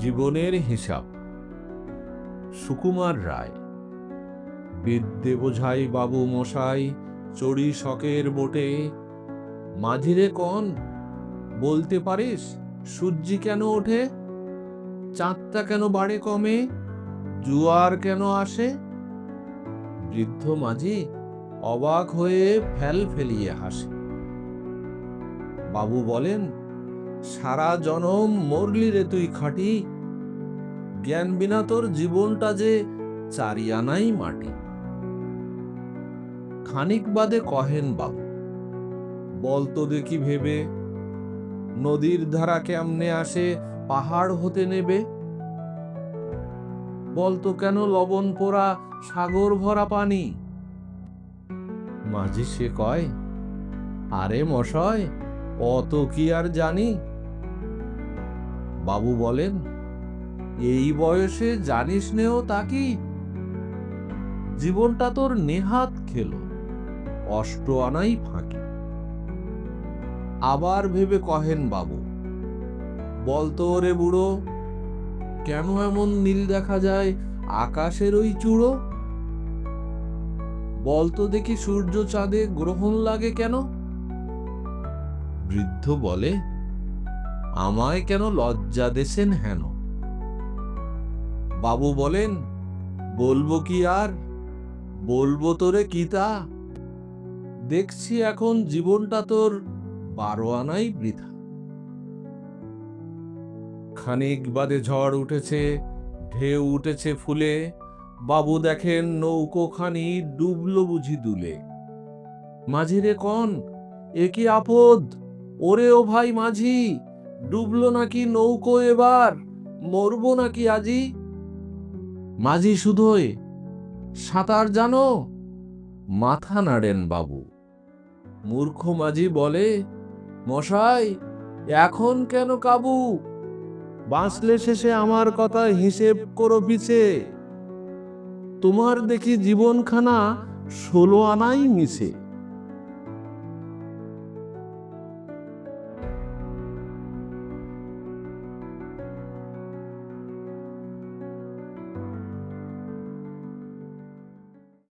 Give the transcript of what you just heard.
জীবনের হিসাব। সুকুমার রায়। বিদ্যে বোঝাই বাবু মশাই, চড়ি শখের বোটে। মাঝিরে কন, বলতে পারিস, সূর্যি কেন ওঠে? চাঁদটা কেন বাড়ে কমে? জুয়ার কেন আসে? বৃদ্ধ মাঝি অবাক হয়ে ফেল ফেলিয়ে হাসে। বাবু বলেন সারা জনম মরলি রে তুই খাটি। জ্ঞান বিনা তোর জীবনটা যে চারিয়ানাই মাটি। খানিক বাদে কহেন বাবু বলতো দেখি ভেবে, নদীর ধারা কেমনে আসে, পাহাড় হতে নেবে? বলতো কেন লবণ পোড়া সাগর ভরা পানি? মাঝি সে কয়, আরে মশয়, অত কি আর জানি? বাবু বলেন, এই বয়সে জানিস নেও তা কি? জীবনটা তোর নেহাত খেলো, অষ্ট আনাই ফাঁকি। আবার ভেবে কহেন বাবু বলতো রে বুড়ো, কেন এমন নীল দেখা যায় আকাশের ওই চূড়ো? বলতো দেখি সূর্য চাঁদে গ্রহণ লাগে কেন? বৃদ্ধ বলে আমায় কেন লজ্জা দেশেন হেন? বাবু বলেন, বলব কি আর? বলব তোরে কি তা? দেখছি এখন জীবনটা তোর বারো আনাই বৃথা। খানিক বাদে ঝড় উঠেছে, ঢেউ উঠেছে ফুলে, বাবু দেখেন নৌকোখানি ডুবলো বুঝি দুলে। মাঝিরে কন, এ কি আপদ? ওরে ও ভাই মাঝি ডুবলো নাকি নৌকো এবার? মরবো নাকি আজি? মাঝি শুধোয় সাঁতার জানো? মাথা নাড়েন বাবু। মূর্খ মাঝি বলে, মশাই, এখন কেন কাবু? বাঁচলে শেষে আমার কথা হিসেব করো পিছে। তোমার দেখি জীবনখানা ষোলো আনাই মিছে।